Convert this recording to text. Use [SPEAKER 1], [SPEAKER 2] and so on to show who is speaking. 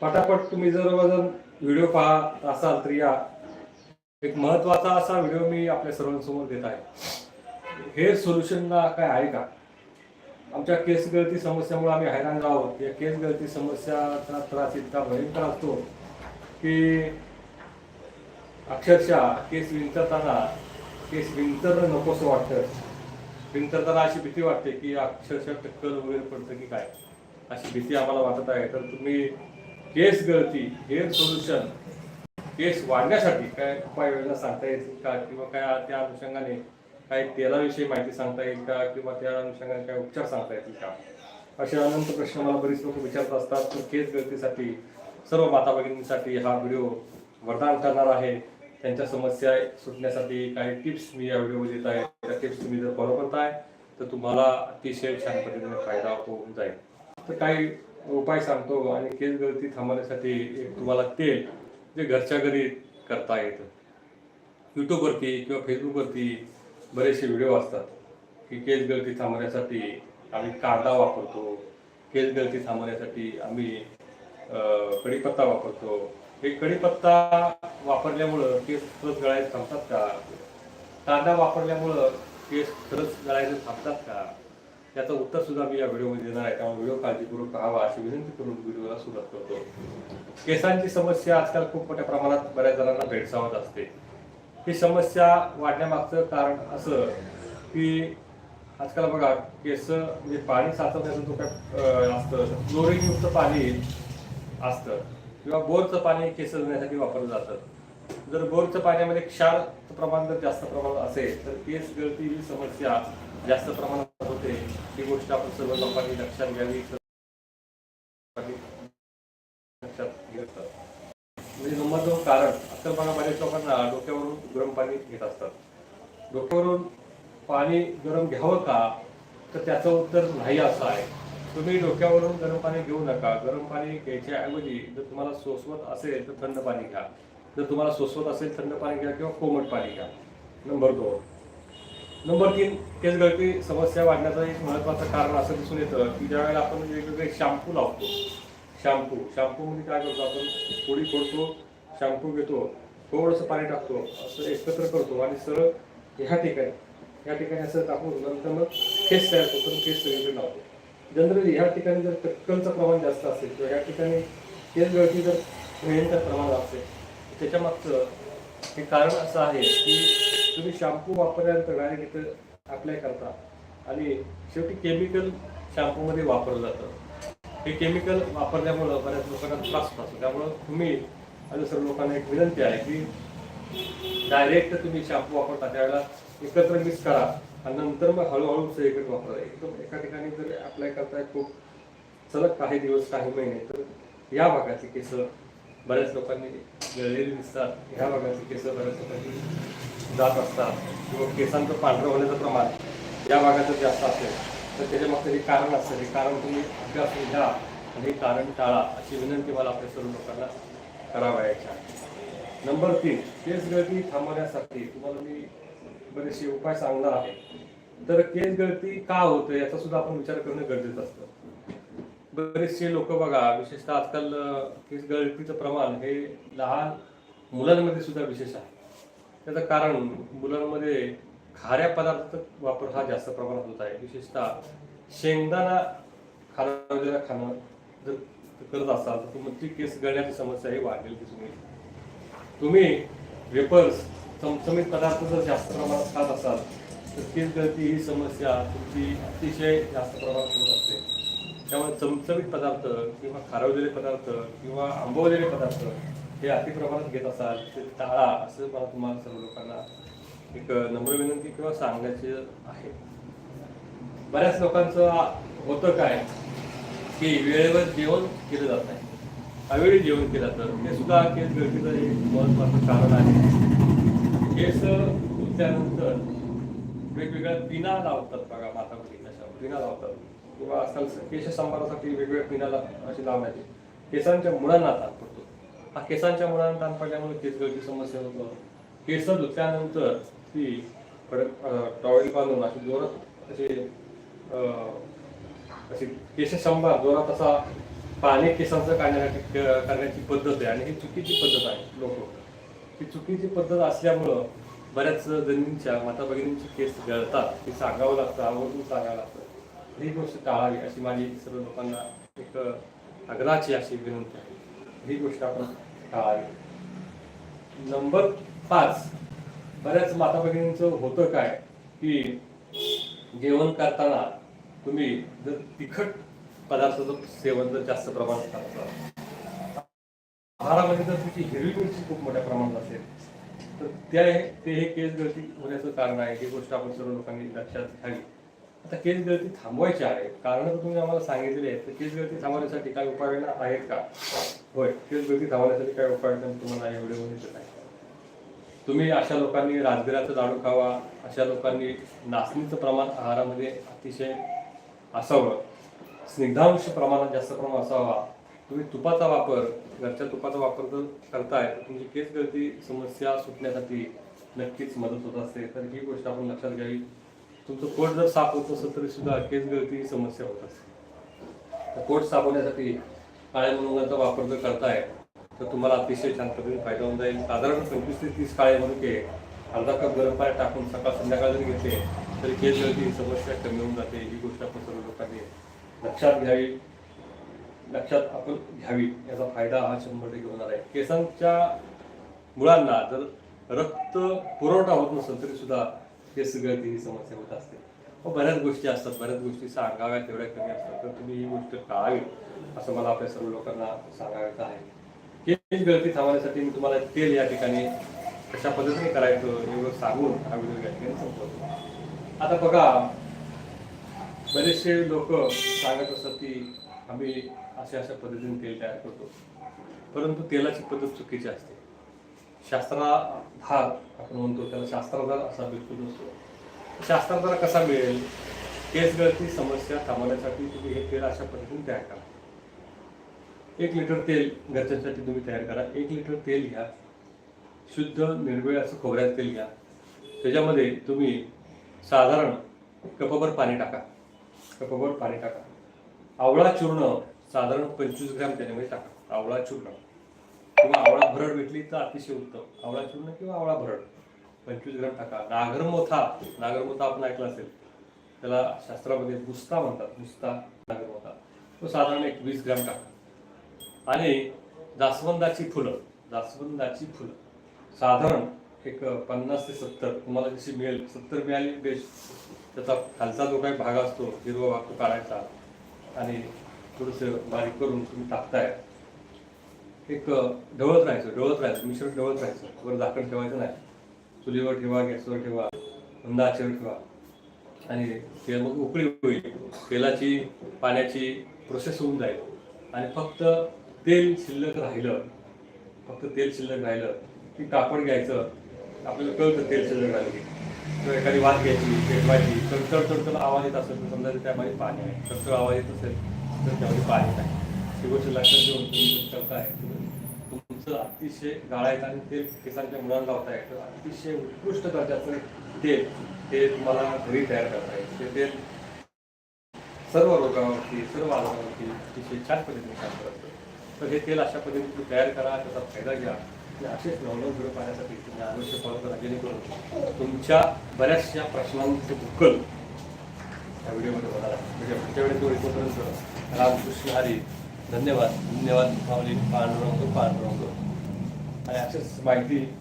[SPEAKER 1] पटापट तुम्ही जर वजन व्हिडिओ पाहत असाल तर या. एक महत्त्वाचा असा व्हिडिओ मी आपल्या सर्वांसमोर देत आहे. हेअर सोल्युशनला काय आहे का? आमच्या केस गळती समस्यामुळे आम्ही हैराण आहोत या केस गळती समस्याचा त्रास इतका भयंकर असतो की अक्षरशः केस विंचरताना केस विंचरणं नकोसं वाटतं. विंचरताना अशी भीती वाटते की अक्षरशः टक्कल वगैरे पडतं की काय? अशी भीती आम्हाला वाटत आहे. तर तुम्ही केस गळती हेअर सोल्युशन केस वाढण्यासाठी काय उपाययोजना सांगता येतील का? किंवा काय त्या अनुषंगाने काही तेलाविषयी माहिती सांगता येईल का? किंवा त्या अनुषंगाने काय उपचार सांगता येतील का? असे अनंत प्रश्न मला बरीच लोक विचारत असतात. तर केस गळतीसाठी सर्व माता भगिनींसाठी हा व्हिडिओ वरदान करणार आहे. त्यांच्या समस्या सुटण्यासाठी काही टिप्स मी या व्हिडिओमध्ये देत आहे. त्या टिप्स तुम्ही जर फॉलो करताय तर तुम्हाला अतिशय छान पद्धतीने फायदा होऊन जाईल. तर काही उपाय सांगतो आणि केस गळती थांबवण्यासाठी एक तुम्हाला तेल जे घरच्या घरी करता येतं. यूट्यूबवरती किंवा फेसबुकवरती बरेचसे व्हिडिओ असतात की केस गळती थांबवण्यासाठी आम्ही कांदा वापरतो केस गळती थांबवण्यासाठी आम्ही कढीपत्ता वापरतो. हे कढीपत्ता वापरल्यामुळं केस खरंच गळायचं थांबतात का? कांदा वापरल्यामुळं केस खरंच गळायचं थांबतात का? याचं उत्तर सुद्धा मी या व्हिडिओमध्ये देणार आहे. त्यामुळे व्हिडिओ काळजीपूर्वक पाहावा अशी विनंती करून व्हिडिओला सुरुवात करतो. केसांची समस्या आजकाल खूप मोठ्या प्रमाणात बऱ्याच जणांना भेडसावत असते. ही समस्या वाढण्यामागचं कारण असं की आजकाल बघा केस म्हणजे पाणी साचवण्याचं जो काय असतं. क्लोरीनयुक्त पाणी असतं. किंवा बोरचं पाणी केस धुण्यासाठी वापरलं जातं. जर बोरचं पाण्यामध्ये क्षारचं प्रमाण जर जास्त प्रमाणात असेल तर केस गळती ही समस्या जास्त प्रमाणात होते. ही गोष्ट आपण सर्व लोकांनी लक्षात घ्यावी. लक्षात घेतात म्हणजे नंबर दोन कारण आजकाल बऱ्याच लोकांना डोक्यावरून गरम पाणी घेत असतात. डोक्यावरून पाणी गरम घ्यावं का? तर त्याचं उत्तर नाही असं आहे. तुम्ही डोक्यावरून गरम पाणी घेऊ नका. गरम पाणी घ्यायच्या ऐवजी जर तुम्हाला सोसवत असेल तर थंड पाणी घ्या. जर तुम्हाला सोसवत असेल थंड पाणी घ्या किंवा कोमट पाणी घ्या. नंबर दोन. नंबर तीन केस गळती समस्या वाढण्याचं एक महत्वाचं कारण असं दिसून येतं की ज्यावेळेला आपण म्हणजे वेगवेगळे शॅम्पू लावतो. शॅम्पू शॅम्पूमध्ये काय करतो आपण? थोडी फोडतो शॅम्पू घेतो थोडंसं पाणी टाकतो असं एकत्र करतो आणि सरळ ह्या ठिकाणी ह्या ठिकाणी असं टाकून नंतर मग केस तयार करतो केस सगळीकडे लावतो. जनरली ह्या ठिकाणी जर टक्कलचं प्रमाण जास्त असेल किंवा ह्या ठिकाणी केस गळती जर भयंकर प्रमाण असेल त्याच्यामागचं हे कारण असं आहे की तुम्ही शॅम्पू वापरल्यानंतर डायरेक्ट इथं अप्लाय करता. आणि शेवटी केमिकल शॅम्पूमध्ये वापरलं जातं. हे केमिकल वापरल्यामुळं बऱ्याच लोकांना त्रास होतो. त्यामुळं तुम्ही आणि सर्व लोकांना एक विनंती आहे की डायरेक्ट तुम्ही शॅम्पू वापरता. त्यावेळेला एकत्र मिक्स करा. आणि नंतर मग हळूहळू एकत्र वापरा. एकदम एका ठिकाणी जर अप्लाय करताय खूप सलग काही दिवस काही महिने तर या भागाची केस बऱ्याच लोकांनी गळलेली दिसतात. ह्या भागाची केस बऱ्याच लोकांनी जात असतात किंवा केसांचं पांढरं होण्याचं प्रमाण या भागाचं जास्त असेल तर त्याच्या मागचं हे कारण असतं. हे कारण तुम्ही अभ्यास घ्या आणि हे कारण टाळा अशी विनंती मला आपल्या सर्व लोकांना करावयाच्या. नंबर तीन केस गळती थांबवण्यासाठी तुम्हाला मी बरेचसे उपाय सांगणार आहे. तर केस गळती का होतं याचा सुद्धा आपण विचार करणं गरजेचं असतं. बरेचसे लोक बघा विशेषतः आजकाल केस गळतीचं प्रमाण हे लहान मुलांमध्ये सुद्धा विशेष आहे. त्याचं कारण मुलांमध्ये खाऱ्या पदार्थाचा वापर हा जास्त प्रमाणात होत आहे. विशेषतः शेंगदाणा खारवलेला खाणं जर करत असाल तर तुमची केस गळण्याची समस्या ही वाढलेली दिसून येईल. तुम्ही वेपर्स चमचमीत पदार्थ जर जास्त प्रमाणात खात असाल तर केस गळती ही समस्या तुमची अतिशय जास्त प्रमाणात होत असते. त्यामुळे चमचमीत पदार्थ किंवा खारवलेले पदार्थ किंवा आंबवलेले पदार्थ हे अति प्रमाणात घेत असाल ते टाळा असं मला तुम्हाला सर्व लोकांना एक नम्र विनंती किंवा सांगायचे आहे. बऱ्याच लोकांचं होतं काय की वेळेवर जेवण केलं जात नाही. अवेळी जेवण केलं जातं हे सुद्धा केस गळतीचं एक महत्वाचं कारण आहे. केस धुतल्यानंतर वेगवेगळ्या पिना लावतात बघा माता कशा पिना लावतात. किंवा आजकाल केश संभारासाठी वेगवेगळ्या पिनाला अशी लावण्याची केसांच्या मुळांना आता हा केसांच्या मुळांना ताण पडल्यामुळे केस गळती समस्या होतो केस धुतल्यानंतर ती टॉवेल बांधून अशी जोरात असे अशी केश जोरात असा पाणी केसांचं काढण्यासाठी करण्याची पद्धत आहे. आणि ही चुकीची पद्धत आहे लोक. ही चुकीची पद्धत असल्यामुळं बऱ्याच जणींच्या माता भगिनींची केस गळतात. ते सांगावं लागतं आवर्जून सांगावं लागतं. ही गोष्ट टाळावी अशी माझी सर्व लोकांना एक आग्रहाची अशी विनंती आहे. ही गोष्ट आपण काय? नंबर पाच. बऱ्याच माता भगिनींचं होतं काय? की जेवण करताना तुम्ही जर तिखट पदार्थाचं सेवन जर जास्त प्रमाणात करता. आहारामध्ये जर तुमची हिरवी मिरची खूप मोठ्या प्रमाणात असेल तर त्या ते हे केस गळती होण्याचं कारण आहे. ही गोष्ट आपण सर्व लोकांनी लक्षात घ्यावी. आता केस गळती थांबवायची आहे. कारण तुम्ही आम्हाला सांगितले आहे तर केस गळती थांबवण्यासाठी काय उपाययोजना आहेत का? होय केस गळती थांबवण्यासाठी काय उपाययोजना तुम्हाला या व्हिडिओमध्ये दिसत आहे तुम्ही अशा लोकांनी राजगिराचा लाडू खावा अशा लोकांनी नाचणीचं प्रमाण आहारामध्ये अतिशय असावं स्निग्धांश प्रमाणात जास्त प्रमाण असावा. तुम्ही तुपाचा वापर घरच्या तुपाचा वापर जर करताय तर तुमची केस गळती समस्या सुटण्यासाठी नक्कीच मदत होत असते. तर ही गोष्ट आपण लक्षात घ्यावी. तुमचं पोट जर साफ होत असेल तरी सुद्धा केस गळती ही समस्या होत असते. तर पोट साफ काळ्या मनुक्याचा वापर जर करताय तर तुम्हाला अतिशय छान पद्धतीने फायदा होऊन जाईल. साधारण पंचवीस ते तीस काळे मनुके अर्धा कप गरम पाण्यात टाकून सकाळ संध्याकाळ जरी घेतले तरी केस गळती ही समस्या कमी होऊन जाते. ही गोष्ट आपण सर्व लोकांनी लक्षात घ्यावी. लक्षात आपण घ्यावी. याचा फायदा हा शंभर टक्के होणार आहे. केसांच्या मुळांना जर रक्त पुरवठा होत नसेल तरी सुद्धा हे सगळं ही समस्या होत असते. बऱ्याच गोष्टी असतात बऱ्याच गोष्टी सांगाव्या तेवढ्या कमी असतात. तर तुम्ही ही गोष्ट टाळावी असं मला आपल्या सर्व लोकांना सांगायचं आहे. केस गळती थांबवण्यासाठी मी तुम्हाला तेल या ठिकाणी कशा पद्धतीने करायचं एवढं सांगून हा व्हिडिओ या ठिकाणी संपवतो. आता बघा बरेचसे लोक सांगत असतात की आम्ही अशा अशा पद्धतीने तेल तयार करतो. परंतु तेलाची पद्धत चुकीची असते. शास्त्राधार आपण म्हणतो त्याला शास्त्राधार असा बिलकुल नसतो. शास्त्राधार कसा मिळेल? केस गळती समस्या थांबवण्यासाठी तुम्ही हे तेल अशा पद्धतीने तयार करा. एक लिटर तेल घरच्यांसाठी तुम्ही तयार करा. एक लिटर तेल घ्या. शुद्ध निर्वेळ असं खोबऱ्याचं तेल घ्या. त्याच्यामध्ये तुम्ही साधारण कपभर पाणी टाका. कपभर पाणी टाका. आवळा चूर्ण साधारण पंचवीस ग्रॅम त्याच्यामध्ये टाका. आवळा चूर्ण. किंवा आवळा भरड भेटली तर अतिशय उत्तम. आवळा चूर्ण किंवा आवळा भरड. पंचवीस ग्रॅम टाका. नागरमोथा नागरमोथा आपण ऐकला असेल. त्याला शास्त्रामध्ये बुस्ता म्हणतात. बुस्ता नागरमोथा तो साधारण एक वीस ग्रॅम टाका. आणि जास्वंदाची फुलं. जास्वंदाची फुलं. साधारण एक पन्नास ते सत्तर. तुम्हाला जशी मिळेल. सत्तर मिळाली बेस्ट. त्याचा खालचा जो काही भाग असतो हिरवा भाग तो काढायचा. आणि थोडंसं बारीक करून तुम्ही टाकताय. एक ढवळत राहायचं ढवळत राहायचं मिश्रण ढवळत राहायचं. वर झाकण ठेवायचं नाही. चुलीवर ठेवा गॅसवर ठेवा अंदाचेवर आचेवर ठेवा. आणि ते मग उकळी होईल. तेलाची पाण्याची प्रोसेस होऊन जाईल. आणि फक्त तेल शिल्लक राहिलं फक्त तेल शिल्लक राहिलं की कापड घ्यायचं. आपल्याला कळतं तेल शिल्लक राहिलं की. किंवा एखादी वाट घ्यायची पेटवायची तर तडतड आवाज येत असेल तर समजा त्यामध्ये पाणी आहे. तडतड आवाज येत असेल तर त्यामध्ये पाणी नाही ही गोष्ट लक्षात घेऊन तुम्ही करताय तुमचं अतिशय गाळायचं आणि तेल केसांच्या मुलांना लावताय येतं. अतिशय उत्कृष्ट दर्जाचं तेल ते तुम्हाला घरी तयार करता येईल. ते तेल सर्व रोगावरती सर्व आजारावरती अतिशय छान पद्धतीने काम करतं. तर हे तेल अशा पद्धतीने तुम्ही तयार करा त्याचा फायदा घ्या. आणि असेच नवनव व्हिडिओ पाहण्यासाठी तुम्ही अवश्य फॉलो करा जेणेकरून तुमच्या बऱ्याचशा प्रश्नांचं उकल या व्हिडिओमध्ये होणार आहे. म्हणजे पुढच्या वेळेस तो येतोपर्यंत रामकृष्ण हरी. धन्यवाद. धन्यवाद माऊली पांडुरंग पांडुरंग. आणि अशीच माहिती